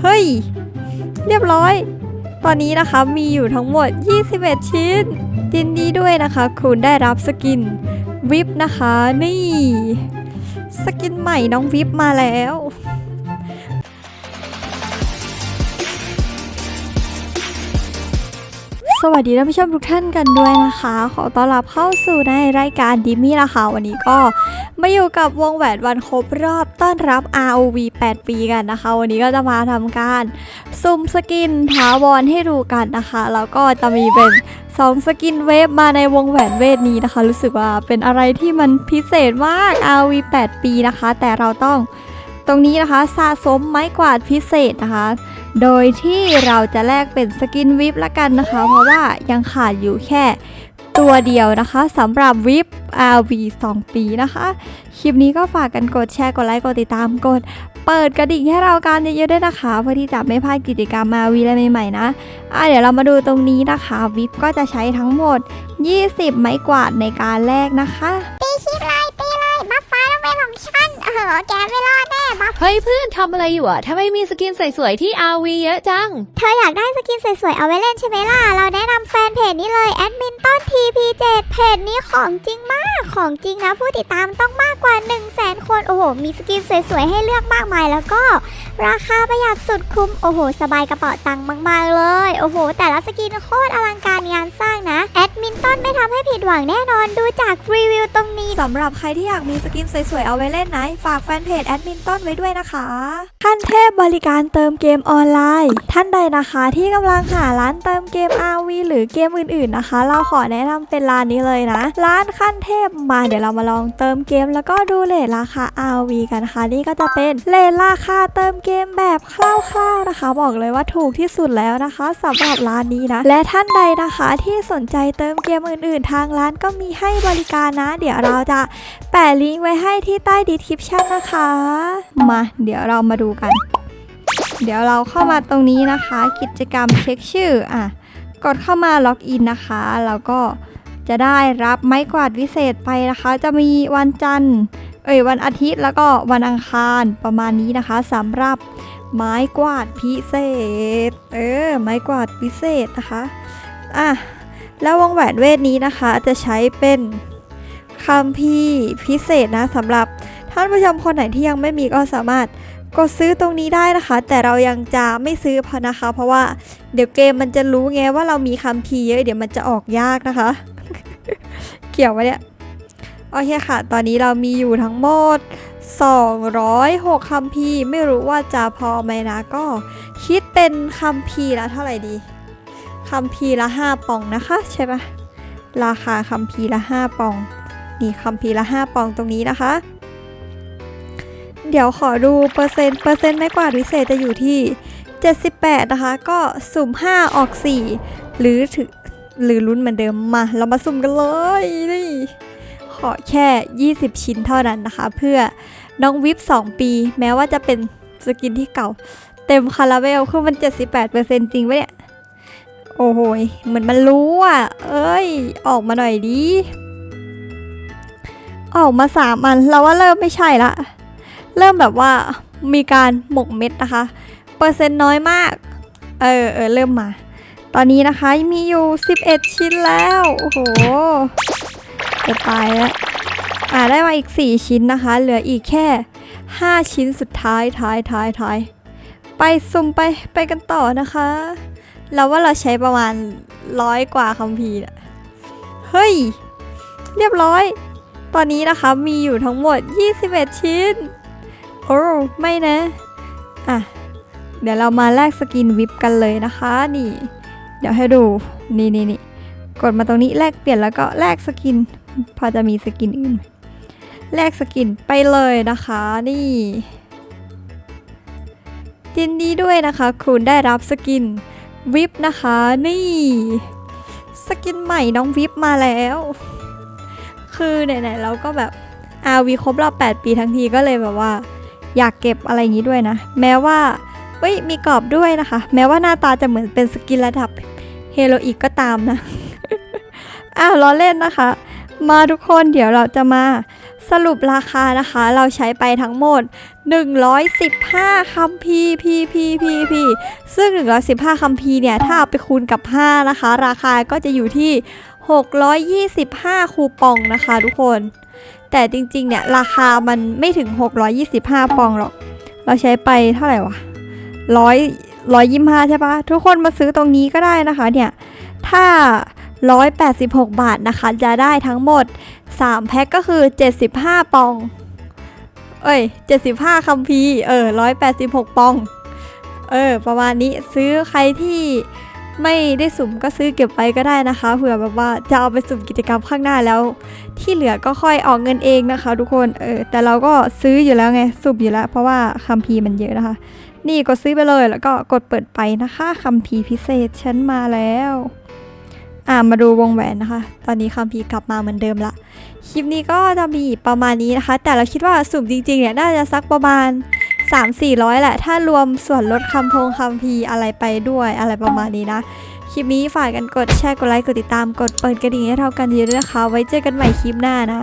เฮ้ย เรียบร้อย ตอนนี้นะคะมีอยู่ทั้งหมด 21 ชิ้นยินดีด้วยนะคะ คุณได้รับสกินวิปนะคะ นี่ สกินใหม่น้องวิปมาแล้ว สวัสดีท่านผู้ชมทุกท่านกันด้วยนะคะ ขอต้อนรับเข้าสู่ในรายการดิมี่นะคะวันนี้ก็มาอยู่กับวงแหวนวันครบรอบต้อนรับ ROV 8 ปีกันนะคะ วันนี้ก็จะมาทำการซุ่มสกินถาวรให้ดูกันนะคะ แล้วก็จะมีเป็น2สกินเวฟมาในวงแหวนเวทนี้นะคะ รู้สึกว่าเป็นอะไรที่มันพิเศษมาก ROV 8 ปีนะคะ แต่เราต้องตรงนี้นะคะสะสมไม้กวาดพิเศษนะคะ โดยที่เราจะแลกเป็นสกินวิปละกันนะคะ เพราะว่ายังขาดอยู่แค่ตัวเดียวนะคะสำหรับวิป RV 2 ปีนะคะ คลิปนี้ก็ฝากกันกดแชร์กดไลค์กดติดตามกด เปิดกระดิ่งให้เราการเยอะๆด้วยนะคะ เพื่อที่จะไม่พลาดกิจกรรมมาวีอะไรใหม่ๆนะอะเดี๋ยวเรามาดูตรงนี้นะคะ วิปก็จะใช้ทั้งหมด 20 ไม้กวาดในการแลกนะคะ ฉันเออแกไม่รอดแน่บัฟเฮ้ยเพื่อนทำอะไรอยู่อะทำไมมีสกินสวยๆที่ RV เยอะจัง เธออยากได้สกินสวยๆเอาไว้เล่นใช่ไหมล่ะ เราแนะนำแฟนเพจนี้เลยแอดมินต้น TP7 เพจนี้ของจริงมาก ของจริงนะผู้ติดตามต้องมากกว่า 1 0 0 0 0แสนคน โอ้โห มีสกินสวยๆให้เลือกมากมายแล้วก็ ราคาประหยัดสุดคุ้ม โอ้โห สบายกระเป๋าตังค์มากๆเลย โอ้โห แต่ละสกินโคตรอลังการงานสร้างนะ แอดมินต้นไม่ทำให้ผิดหวังแน่นอนดูจากรีวิวตรงนี้สำหรับใครที่อยากมีสกินสวยๆ เอาไว้เล่นนะฝากแฟนเพจแอดมินต้นไว้ด้วยนะคะขั้นเทพบริการเติมเกมออนไลน์ ท่านใดนะคะที่กำลังหาร้านเติมเกม RV หรือเกมอื่นๆนะคะ เราขอแนะนำเป็นร้านนี้เลยนะ ร้านขั้นเทพมาเดี๋ยวเรามาลองเติมเกม แล้วก็ดูเลทราคา RV กันนะคะนี่ก็จะเป็นเลทราคาเติมเกกมแบบคร่าวๆนะคะ บอกเลยว่าถูกที่สุดแล้วนะคะสำหรับร้านนี้นะ และท่านใดนะคะที่สนใจเติมเกมอื่นๆ ทางร้านก็มีให้บริการนะ เดี๋ยวเราจะแปะลิงก์ไว้ให้ที่ใต้ดีคริปชั่นนะคะ มาเดี๋ยวเรามาดูกัน เดี๋ยวเราเข้ามาตรงนี้นะคะ กิจกรรมเช็คชื่ออะกดเข้ามาล็อกอินนะคะแล้วก็จะได้รับไม้กวาดวิเศษไปนะคะ จะมีวันจันทร์ เอ้ยวันอาทิตย์แล้วก็วันอังคารประมาณนี้นะคะสำหรับไม้กวาดพิเศษ เออ ไม้กวาดพิเศษนะคะ อะ แล้ววงแหวนเวทนี้นะคะจะใช้เป็นคัมภีร์พิเศษนะสำหรับท่านผู้ชมคนไหนที่ยังไม่มีก็สามารถกดซื้อตรงนี้ได้นะคะ แต่เรายังจะไม่ซื้อเพราะนะคะ เพราะว่าเดี๋ยวเกมมันจะรู้ไงว่าเรามีคัมภีเยอะเดี๋ยวมันจะออกยากนะคะ เกี่ยวไว้เนี่ย โอเคค่ะ ตอนนี้เรามีอยู่ทั้งหมด 206คัมภีร์ไม่รู้ว่าจะพอไหมนะ ก็คิดเป็นคัมภีร์ละเท่าไหร่ดีคัมภีร์ละ 5ปองนะคะใช่ปะราคาคัมภีร์ละ 5ปอง นี่คัมภีร์ละ 5ปองตรงนี้นะคะ เดี๋ยวขอดูเปอร์เซ็นต์เปอร์เซ็นต์ไม่กว่าดวิเศษจะอยู่ที่ 78 นะคะ ก็สุ่ม 5 ออก 4 หรือถึงหรือลุ้นเหมือนเดิมมา เรามาสุ่มกันเลยนี่ ขอแค่ 20 ชิ้นเท่านั้นนะคะ เพื่อน้องวิป 2 ปี แม้ว่าจะเป็นสกินที่เก่า เต็มคาราเบลคือมัน 78%จริงปะเนี่ย โอ้โหเหมือนมันรู้อะ เอ้ย ออกมาหน่อยดิออกมาสามอันเราว่าเริ่มไม่ใช่ละ เริ่มแบบว่ามีการหมกเม็ดนะคะ เปอร์เซ็นต์น้อยมาก เออเออเริ่มมา ตอนนี้นะคะมีอยู่ 11 ชิ้นแล้ว โอ้โห จะตายแล้ว อ่าได้มาอีก 4 ชิ้นนะคะ เหลืออีกแค่ 5 ชิ้นสุดท้ายท้ายท้ายท้ายไปซุ่มไปไปกันต่อนะคะ เราว่าเราใช้ประมาณร้อยกว่าคัมภีร์น่ะเฮ้ย เรียบร้อย ตอนนี้นะคะมีอยู่ทั้งหมด 21 ชิ้น โอ้ไม่นะ อะ เดี๋ยวเรามาแลกสกินวิปกันเลยนะคะ นี่ เดี๋ยวให้ดู นี่นี่นี่กดมาตรงนี้แลกเปลี่ยนแล้วก็แลกสกิน พอจะมีสกินอื่น แลกสกินไปเลยนะคะนี่ยินดีด้วยนะคะ คุณได้รับสกินวิปนะคะนี่สกินใหม่น้องวิปมาแล้ว คือไหนๆเราก็แบบอาวีครบรอบ 8 ปีทั้งทีก็เลยแบบว่า อยากเก็บอะไรอย่างนี้ด้วยนะ แม้ว่าเฮ้ยมีกรอบด้วยนะคะ แม้ว่าหน้าตาจะเหมือนเป็นสกินระดับเฮโรอีกก็ตามนะ อ้าวล้อเล่นนะคะ มาทุกคนเดี๋ยวเราจะมาสรุปราคานะคะ เราใช้ไปทั้งหมด 115 คัมภีร์พีพีพีพีซึ่ง 115 คัมภีร์เนี่ย ถ้าเอาไปคูณกับ 5 นะคะ ราคาก็จะอยู่ที่ 625 คูปองนะคะทุกคน แต่จริงๆ เนี่ย ราคามันไม่ถึง 625 ปองหรอก เราใช้ไปเท่าไหร่วะร้อยร้อยยี่ห้าใช่ปะทุกคนมาซื้อตรงนี้ก็ได้นะคะเนี่ย ถ้า 186 บาทนะคะ จะได้ทั้งหมด 3 แพ็คก็คือ 75 ปอง เอ้ย 75คัมภีร์เออ 186 ปอง เออ ประมาณนี้ซื้อใครที่ไม่ได้สุ่มก็ซื้อเก็บไว้ก็ได้นะคะเผื่อแบบว่าจะเอาไปสุ่มกิจกรรมข้างหน้าแล้ว ที่เหลือก็ค่อยออกเงินเองนะคะ ทุกคนเออแต่เราก็ซื้ออยู่แล้วไงสุ่มอยู่แล้ว เพราะว่าคัมภีร์มันเยอะนะคะ นี่กดซื้อไปเลยแล้วก็กดเปิดไปนะคะคัมภีร์พิเศษฉันมาแล้ว อ่ามาดูวงแหวนนะคะ ตอนนี้คัมภีกลับมาเหมือนเดิมละ คลิปนี้ก็จะมีประมาณนี้นะคะ แต่เราคิดว่าสุ่มจริงๆเนี่ยน่าจะสักประมาณ 3-400 แหละ ถ้ารวมส่วนลดคำพงคำพีอะไรไปด้วยอะไรประมาณนี้นะ คลิปนี้ฝากกันกดแชร์กดไลค์กดติดตามกดเปิดกระดิ่งให้เท่ากันเยอะด้วยนะคะ ไว้เจอกันใหม่คลิปหน้านะ